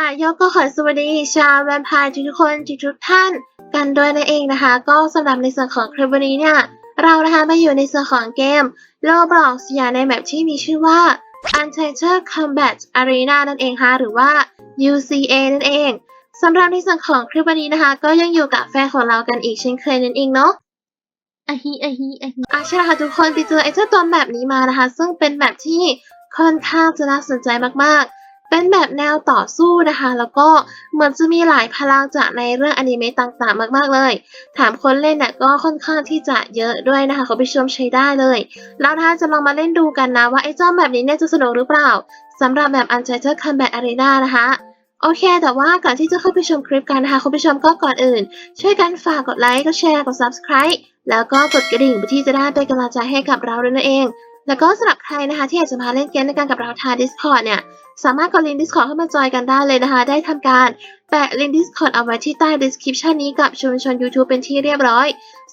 อะยกก็ขอสวัสดีชาวแวมไพร์ทุกๆคนทุกๆท่าน กันด้วยนั่นเองนะคะ ก็สำหรับในส่วนของคลิปวันนี้เนี่ย เรานะคะมาอยู่ในส่วนของเกม Roblox อย่างในแมปที่มีชื่อว่า Untitled Combat Arena นั่นเองค่ะหรือว่า UCA นั่นเองสำหรับในส่วนของคลิปวันนี้นะคะ ก็ยังอยู่กับแฟนของเรากันอีกเช่นเคยนั่นเองเนาะอะฮิอะฮิอะฮิอะใช่แล้วค่ะทุกคนไปเจอไอ้เจ้าตัวแบบนี้มานะคะ ซึ่งเป็นแบบที่ค่อนข้างจะน่าสนใจมากๆ เป็นแบบแนวต่อสู้นะคะ แล้วก็เหมือนจะมีหลายพลังจากในเรื่องอนิเมะต่างๆ มากๆเลย ถามคนเล่นเนี่ยก็ค่อนข้างที่จะเยอะด้วยนะคะคุณผู้ชมใช้ได้เลย แล้วถ้าจะลองมาเล่นดูกันนะว่าไอ้เจ้าแบบนี้เนี่ยจะสนุกหรือเปล่าสำหรับแบบ Untitled Combat Arena นะคะโอเค แต่ว่าก่อนที่จะเข้าไปชมคลิปกันนะคะ คุณผู้ชมก็ก่อนอื่น ช่วยกันฝากกดไลค์ กดแชร์ กด subscribe แล้วก็กดกระดิ่งเพื่อที่จะได้เป็นกำลังใจให้กับเราด้วยนั่นเอง แล้วก็สำหรับใครนะคะที่อยากจะมาเล่นเกมในการกับเราทาง Discord เนี่ย สามารถกดลิงก์ Discord เข้ามาจอยกันได้เลยนะคะ ได้ทำการแปะลิงก์ Discord เอาไว้ที่ใต้ description นี้กับชุมชน YouTube เป็นที่เรียบร้อย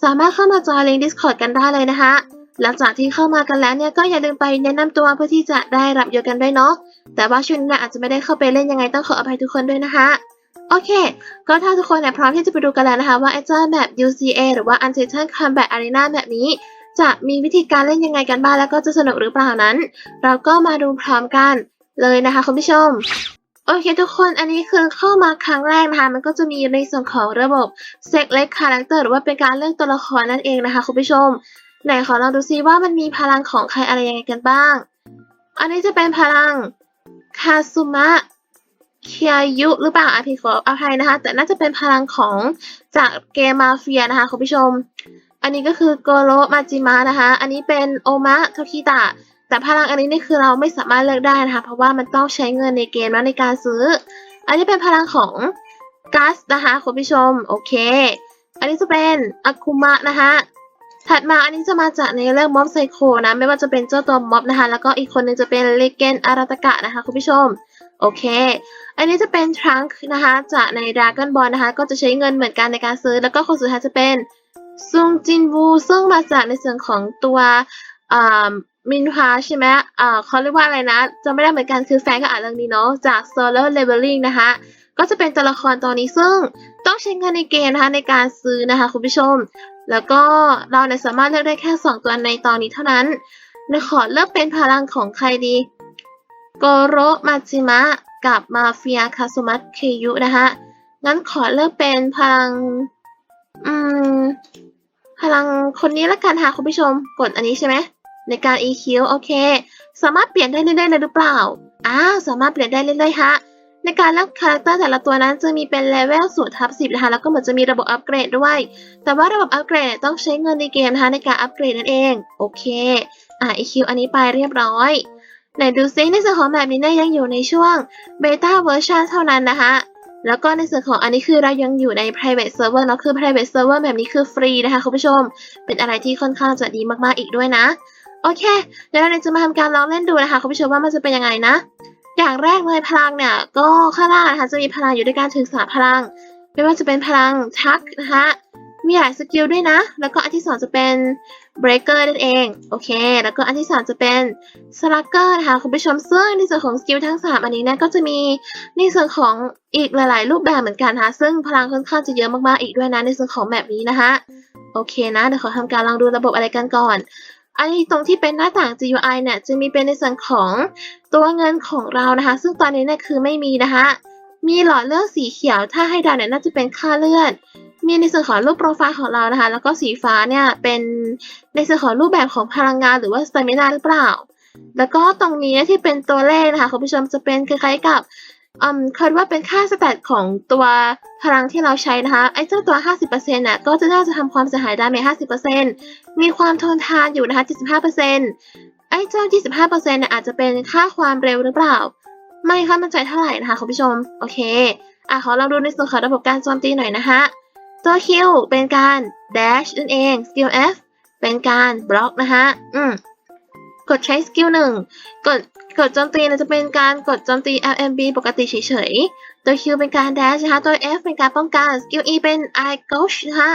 สามารถเข้ามาจอยลิงก์ Discord กันได้เลยนะคะ หลังจากที่เข้ามากันแล้วเนี่ยก็อย่าลืมไปแนะนำตัวเพื่อที่จะได้รับยศกันด้วยเนาะ แต่ว่าช่วงนี้เนี่ยอาจจะไม่ได้เข้าไปเล่นยังไงต้องขออภัยทุกคนด้วยนะคะโอเค ก็ถ้าทุกคนเนี่ยพร้อมที่จะไปดูกันแล้วนะคะว่าไอ้เจ้าแบบ UCA หรือว่า Untitled Combat Arena แบบนี้ จะมีวิธีการเล่นยังไงกันบ้างแล้วก็จะสนุกหรือเปล่านั้น เราก็มาดูพร้อมกันเลยนะคะคุณผู้ชมโอเคทุกคน อันนี้คือเข้ามาครั้งแรกนะคะ มันก็จะมีในส่วนของระบบ Select Character หรือว่าเป็นการเลือกตัวละครนั่นเองนะคะคุณผู้ชม ไหนขอลองดูซิว่ามันมีพลังของใครอะไรยังไงกันบ้าง อันนี้จะเป็นพลังคาซุมะเคียยุหรือเปล่าอะพี่ขออภัยนะคะ แต่น่าจะเป็นพลังของจากเกมมาเฟียนะคะคุณผู้ชม อันนี้ก็คือโกโรมาจิมะนะคะ อันนี้เป็นโอมะโทคิตะ แต่พลังอันนี้นี่คือเราไม่สามารถเลือกได้นะคะ เพราะว่ามันต้องใช้เงินในเกมแล้วในการซื้อ อันนี้เป็นพลังของกัสนะคะคุณผู้ชม โอเค อันนี้จะเป็นอาคุมะนะคะถัดมาอันนี้จะมาจากในเรื่องม็อบไซโคนะ ไม่ว่าจะเป็นเจ้าตัวม็อบนะคะ แล้วก็อีกคนนึงจะเป็นเลเกนอาราตกะนะคะคุณผู้ชม โอเค อันนี้จะเป็นทรังค์นะคะ จากใน Dragon Ball นะคะ ก็จะใช้เงินเหมือนกันในการซื้อ แล้วก็คนสุดท้ายจะเป็น ซุงจินวู ซึ่งมาจากในส่วนของตัวมินฮวาใช่ไหมอ่าเขาเรียกว่าอะไรนะจำไม่ได้เหมือนกันคือแฟนก็อ่านเรื่องนี้เนาะจาก Solar Leveling นะคะก็จะเป็นตัวละครตัวนี้ซึ่งต้องใช้เงินในเกมนะคะในการซื้อนะคะคุณผู้ชม แล้วก็เราเนี่ยสามารถเลือกได้แค่ 2 ตัวในตอนนี้เท่านั้นเดี๋ยวขอเลือกเป็นพลังของใครดีโกโรมาจิมะกับมาเฟียคาซุมัตเคยุนะคะงั้นขอเลือกเป็นพลัง อืม พลังคนนี้ละกันค่ะคุณผู้ชม กดอันนี้ใช่ไหม ในการ EQ โอเค สามารถเปลี่ยนได้เรื่อยๆเลยหรือเปล่า อ้าว สามารถเปลี่ยนได้เรื่อยๆฮะ ในการเลือกคาแรคเตอร์แต่ละตัวนั้นจะมีเป็นเลเวลศูนย์ทับสิบนะคะ แล้วก็เหมือนจะมีระบบอัปเกรดด้วย แต่ว่าระบบอัปเกรดต้องใช้เงินในเกมนะคะในการอัปเกรดนั่นเอง โอเค อะ EQ อันนี้ไปเรียบร้อยไหนดูซิในส่วนของแบบนี้เนี่ยยังอยู่ในช่วงเบต้าเวอร์ชันเท่านั้นนะคะ แล้วก็ในส่วนของอันนี้คือเรายังอยู่ใน private server เนาะคือ private server แบบนี้คือฟรีนะคะคุณผู้ชม เป็นอะไรที่ค่อนข้างจะดีมากๆอีกด้วยนะ โอเค เดี๋ยวเราจะมาทำการลองเล่นดูนะคะคุณผู้ชมว่ามันจะเป็นยังไงนะ อย่างแรกเลยพลังเนี่ย ก็ข้างล่างนะคะจะมีพลังอยู่ด้วยกันถึงสามพลัง ไม่ว่าจะเป็นพลังชักนะคะมีหลายสกิลด้วยนะ แล้วก็อันที่สองจะเป็น breaker นั่นเอง โอเค แล้วก็อันที่สามจะเป็น slugger นะคะคุณผู้ชมซึ่งในส่วนของสกิลทั้งสามอันนี้นะก็จะมีในส่วนของอีกหลาย ๆ รูปแบบเหมือนกันนะคะซึ่งพลังค่อนข้างจะเยอะมาก ๆ อีกด้วยนะในส่วนของแบบนี้นะคะโอเคนะ เดี๋ยวขอทำการลองดูระบบอะไรกันก่อนอันนี้ตรงที่เป็นหน้าต่าง GUI เนี่ยจะมีเป็นในส่วนของตัวเงินของเรานะคะ ซึ่งตอนนี้เนี่ยคือไม่มีนะคะ มีหลอดเลือดสีเขียวถ้าให้ดาวเนี่ยน่าจะเป็นค่าเลือด มีในส่วนของรูปโปรไฟล์ของเรานะคะ แล้วก็สีฟ้าเนี่ยเป็นในส่วนของรูปแบบของพลังงานหรือว่าสเตมินาหรือเปล่า แล้วก็ตรงนี้ที่เป็นตัวเลขนะคะคุณผู้ชมจะเป็นคล้ายๆกับอืมคาดว่าเป็นค่าสแตทของตัวพลังที่เราใช้นะคะ ไอ้เจ้าตัว 50%น่ะก็จะน่าจะทำความเสียหายได้ไหม50%มีความทนทานอยู่นะคะ 75%ไอ้เจ้า 25%เนี่ยอาจจะเป็นค่าความเร็วหรือเปล่า ไม่ค่อยมั่นใจเท่าไหร่นะคะคุณผู้ชม โอเค อะขอเราดูในส่วนของระบบการโจมตีหน่อยนะคะ ตัว Q เป็นการ dash นั่นเอง skill F เป็นการบล็อกนะคะอืม กดใช้สกิลหนึ่งกด กดโจมตีเนี่ยจะเป็นการกดโจมตี LMB ปกติเฉยๆ ตัว Q เป็นการ dash นะคะ ตัว F เป็นการป้องกัน สกิล E เป็น I gauge นะคะ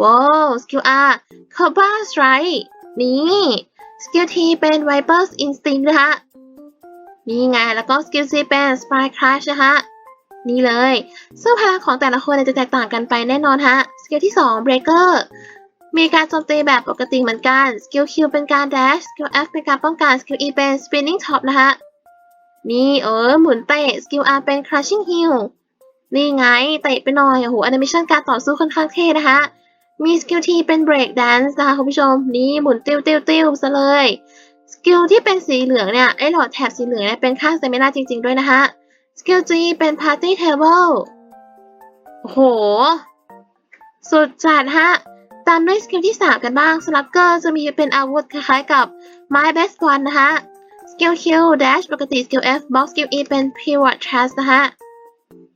ว้าวสกิล R Cobra Strike นี่สกิล T เป็น Viper's Instinct นะคะ นี่ไง แล้วก็สกิล C เป็น Spy Crash นะคะ นี่เลยซึ่งพลังของแต่ละคนจะแตกต่างกันไปแน่นอนฮะ สกิลที่ 2 Breaker มีการโจมตีแบบปกติเหมือนกัน สกิล Q เป็นการ dash สกิล F เป็นการป้องกัน สกิล E เป็น spinning top นะคะนี่เออหมุนเตะ สกิล R เป็น crushing heel นี่ไงเตะไปหน่อยโอ้โหแอนิเมชันการต่อสู้ค่อนข้างเท่นะคะ มีสกิล T เป็น break dance นะคะคุณผู้ชม นี่หมุนติ้วติ้วติ้วซะเลย สกิลที่เป็นสีเหลืองเนี่ยไอ้หลอดแถบสีเหลืองเนี่ยเป็นค่า stamina จริง ๆ ด้วยนะคะ สกิล G เป็น party table โอ้โห สุดจัดฮะ ตามด้วยสกิลที่3กันบ้างสลักเกอร์จะมีเป็นอาวุธคล้ายๆกับไม้เบสบอลนะคะสกิล Q dash ปกติสกิล F box สกิล E เป็น pivot chest นะคะ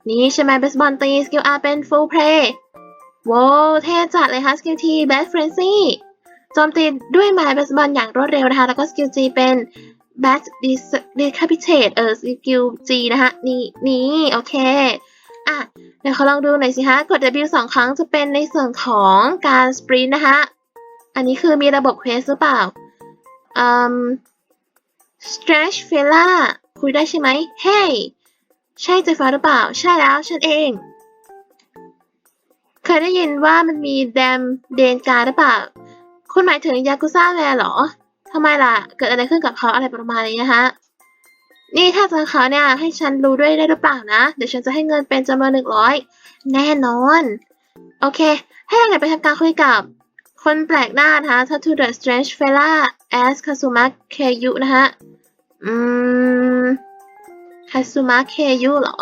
นี่ใช่ไหมเบสบอลตี สกิล R เป็น full play ว้เท่จัดเลยค่ะสกิล T best frenzy โจมตีด้วยไม้เบสบอลอย่างรวดเร็วนะคะ แล้วก็สกิล G เป็น best Dis- decapitate เออสกิล G นะคะนี่นี่โอเค อะเดี๋ยวเขาลองดูหน่อยสิคะกด W สองครั้งจะเป็นในส่วนของการสปรินต์นะคะอันนี้คือมีระบบเควสหรือเปล่าอืม stretch f e l a คุยได้ใช่ไหม Hey ใช่ใจฟ้าหรือเปล่า ใช่แล้วฉันเอง เคยได้ยินว่ามันมีแดมเดนการหรือเปล่า คุณหมายถึงยากุซ่าแวร์เหรอ ทำไมล่ะ เกิดอะไรขึ้นกับเขาอะไรประมาณนี้นะคะ นี่ถ้าเจอเขาเนี่ยให้ฉันรู้ด้วยได้หรือเปล่านะ เดี๋ยวฉันจะให้เงินเป็นจำนวนหนึ่งร้อยแน่นอน โอเค ให้เราเนี่ยไปทำการคุยกับคนแปลกหน้านะคะ Tattoo the Strange Fella as Kazuma Keyu นะคะอืม Kazuma Keyu เหรอ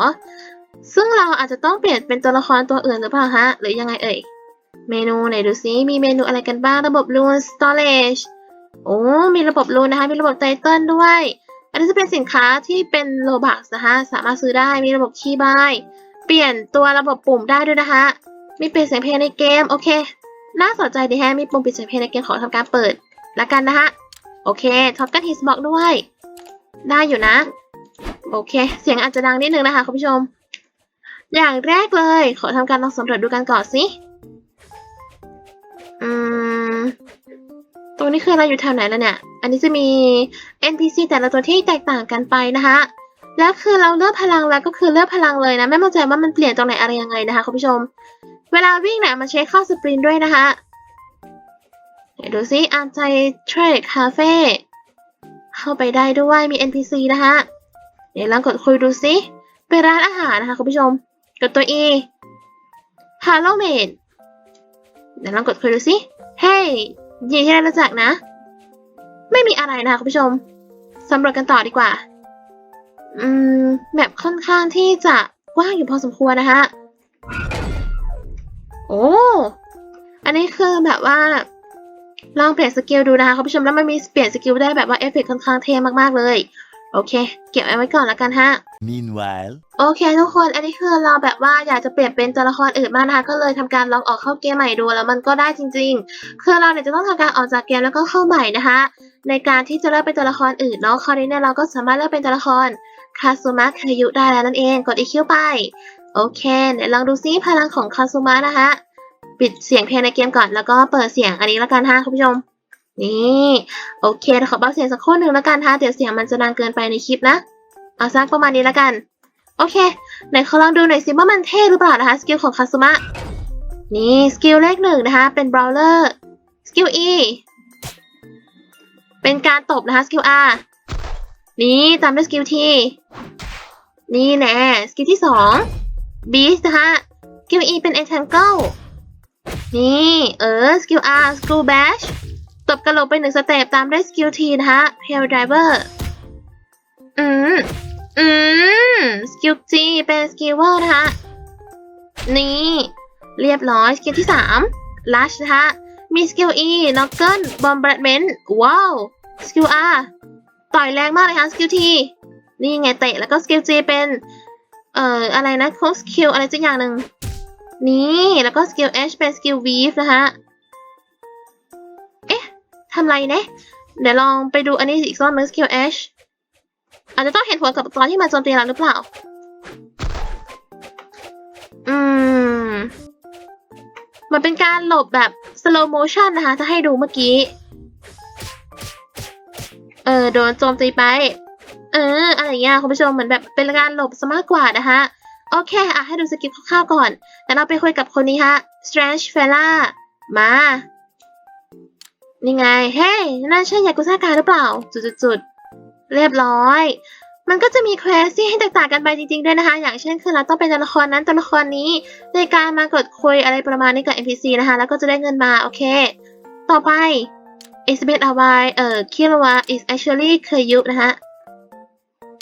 ซึ่งเราอาจจะต้องเปลี่ยนเป็นตัวละครตัวอื่นหรือเปล่าฮะ หรือยังไงเอ่ย เมนูไหนดูซิ มีเมนูอะไรกันบ้าง ระบบ Rune Storage โอ้ มีระบบ Rune นะคะ มีระบบ Title ด้วย อันนี้จะเป็นสินค้าที่เป็นโลบักนะคะ สามารถซื้อได้ มีระบบคีย์บาย เปลี่ยนตัวระบบปุ่มได้ด้วยนะคะ มีเปลี่ยนเสียงเพลงในเกม โอเค น่าสนใจดีแฮะ มีปุ่มเปลี่ยนเสียงเพลงในเกมขอทำการเปิดละกันนะคะโอเคท็อปกันฮิสบอกด้วย ได้อยู่นะ โอเค เสียงอาจจะดังนิดนึงนะคะคุณผู้ชม อย่างแรกเลย ขอทำการลองสำรวจดูกันก่อนสิ อืม ตรงนี้คือเราอยู่แถวไหนแล้วเนี่ย อันนี้จะมี NPC แต่ละตัวที่แตกต่างกันไปนะคะ แล้วคือเราเลือกพลังแล้วก็คือเลือกพลังเลยนะ ไม่มั่นใจว่ามันเปลี่ยนตรงไหนอะไรยังไงนะคะคุณผู้ชม เวลาวิ่งเนี่ยมันใช้ข้าสปรินด้วยนะคะเดี๋ยวดูซิอาร์ใจเทรดคาเฟ่เข้าไปได้ด้วยมี NPC นะคะเดี๋ยวลองกดคุยดูซิเป็นร้านอาหารนะคะคุณผู้ชม กดตัว E Hello Mate เดี๋ยวลองกดคุยดูซิ Hey ยินที่ได้รู้จักนะ ไม่มีอะไรนะคะคุณผู้ชมสำรวจกันต่อดีกว่า อืมแบบค่อนข้างที่จะกว้างอยู่พอสมควรนะคะโอ้ อันนี้คือแบบว่า ลองเปลี่ยนสกิลดูนะคะคุณผู้ชมแล้วมันมีเปลี่ยนสกิลได้แบบว่าเอฟเฟกต์ค่อนข้างเท่มากๆเลย โอเค เก็บเอาไว้ก่อนแล้วกันฮะ Meanwhile, โอเคทุกคนอันนี้คือเราแบบว่าอยากจะเปลี่ยนเป็นตัวละครอื่นมากนะคะก็เลยทำการลองออกเข้าเกมใหม่ดูแล้วมันก็ได้จริง ๆ คือเราเนี่ยจะต้องทำการออกจากเกมแล้วก็เข้าใหม่นะคะในการที่จะเลือกเป็นตัวละครอื่นเนาะคราวนี้เนี่ยเราก็สามารถเลือกเป็นตัวละครคาซูมะคายุได้แล้วนั่นเองกดอีคิวไปโอเคเดี๋ยวลองดูซิพลังของคาซูมะนะคะปิดเสียงเพลงในเกมก่อนแล้วก็เปิดเสียงอันนี้แล้วกันฮะคุณผู้ชม นี่โอเคเดี๋ยวขอเบาเสียงสักครู่หนึ่งแล้วกันฮะเดี๋ยวเสียงมันจะดังเกินไปในคลิปนะเอาสักประมาณนี้แล้วกัน โอเคไหนขอลองดูหน่อยสิว่ามันเท่หรือเปล่านะคะสกิลของคาซุมะนี่สกิลเลขหนึ่งนะคะ เป็นบราวเลอร์สกิล E เป็นการตบนะคะสกิล R นี่ตามด้วยสกิล T นี่แน่สกิลที่สอง Beast นะคะสกิล E เป็น Entangle นี่เออสกิล R สกิล Bash ตบกระโหลกไปหนึ่งสเต็ปตามด้วยสกิล T นะคะ Pale Driver อืมอืมสกิล G เป็นสกิลเวอร์นะคะนี่เรียบร้อยสกิลที่3 Lush นะคะมีสกิล E Knuckle Bombardment ว้าวสกิล R ต่อยแรงมากเลยค่ะสกิล T นี่ไงเตะแล้วก็สกิล G เป็น เอ่อ อะไรนะโค้สคิลอะไรสักอย่างหนึ่งนี่ แล้วก็สกิล H เป็นสกิล Weave นะคะ ทำไรเนี่ยเดี๋ยวลองไปดูอันนี้อีกรอบนึงสกิล H อชอาจจะต้องเห็นผลกับตอนที่มาโจมตีเราหรือเปล่า อืม มันเป็นการหลบแบบ slow motion นะคะถ้าให้ดูเมื่อกี้ เออ โดนโจมตีไป เออ อะไรอย่างเงี้ยคุณผู้ชมเหมือนแบบเป็นการหลบซะมากกว่านะคะโอเค อะ ให้ดูสกิปคร่าวๆก่อน แต่เราไปคุยกับคนนี้ฮะ Strange Fella มา นี่ไง เฮ้ยนั่นใช่ยากุซ่าการหรือเปล่า จุดๆๆ เรียบร้อย มันก็จะมีเควสที่ให้แตกต่างกันไปจริงๆด้วยนะคะ อย่างเช่นคือเราต้องเป็นตัวละครนั้นตัวละครนี้ ในการมากดคุยอะไรประมาณนี้กับ NPC นะคะ แล้วก็จะได้เงินมา โอเค ต่อไป i s been a w i เอ่อ Killua is actually เคยยุนะคะ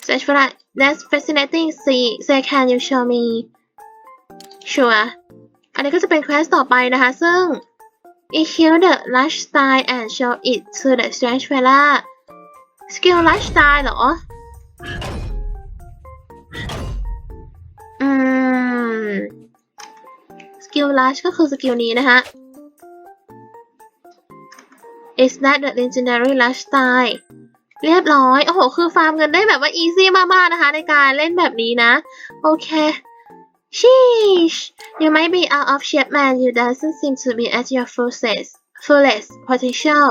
Search for that that's fascinating see say can you show me sure อันนี้ก็จะเป็นเควสต่อไปนะคะ ซึ่ง it kill the lifestyle and show it to the strange fella skill lifestyle เหรอ อืมสกิลลัชก็คือสกิลนี้นะคะ is that the legendary lush style เรียบร้อย โอ้โห คือฟาร์มเงินได้แบบว่า easy มาก ๆ นะคะ ในการเล่นแบบนี้นะ โอเค sheesh you might be out of shape man you doesn't seem to be at your fullest fullest potential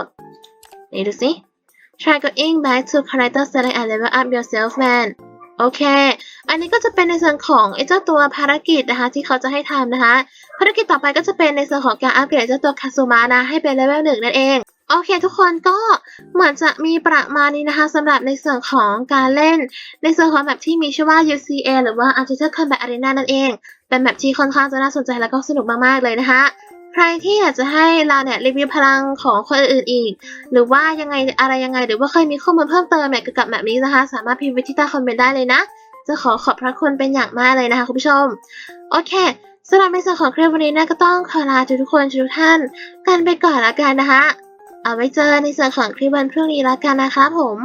นี่ดูสิ try going back to character select and level up yourself man โอเค อันนี้ก็จะเป็นในส่วนของไอ้เจ้าตัวภารกิจนะคะที่เขาจะให้ทำนะคะ ภารกิจต่อไปก็จะเป็นในส่วนของการอัปเกรดเจ้าตัวคาซูมะนะให้เป็นเลเวลหนึ่งนั่นเอง โอเคทุกคนก็เหมือนจะมีประมาณนี้นะคะสำหรับในส่วนของการเล่น ในส่วนของแบบที่มีชื่อว่า UCA หรือว่า Article Combat Arena นั่นเอง เป็นแบบที่ค่อนข้างจะน่าสนใจแล้วก็สนุกมาก ๆ เลยนะคะ ใครที่อยากจะให้เราเนี่ยรีวิวพลังของคนอื่นอีก หรือว่ายังไงอะไรยังไง หรือว่าเคยมีข้อมูลเพิ่มเติมเนี่ยเกี่ยวกับแบบนี้นะคะ สามารถพิมพ์ไว้ที่ใต้คอมเมนต์ได้เลยนะ จะขอขอบพระคุณเป็นอย่างมากเลยนะคะคุณผู้ชม โอเคสำหรับในส่วนของคลิปวันนี้นะก็ต้องขอลาทุกๆคนทุกท่าน กันไปก่อนละกันนะคะ เอาไว้เจอในส่วนของคลิปวันพรุ่งนี้ละกันนะคะผม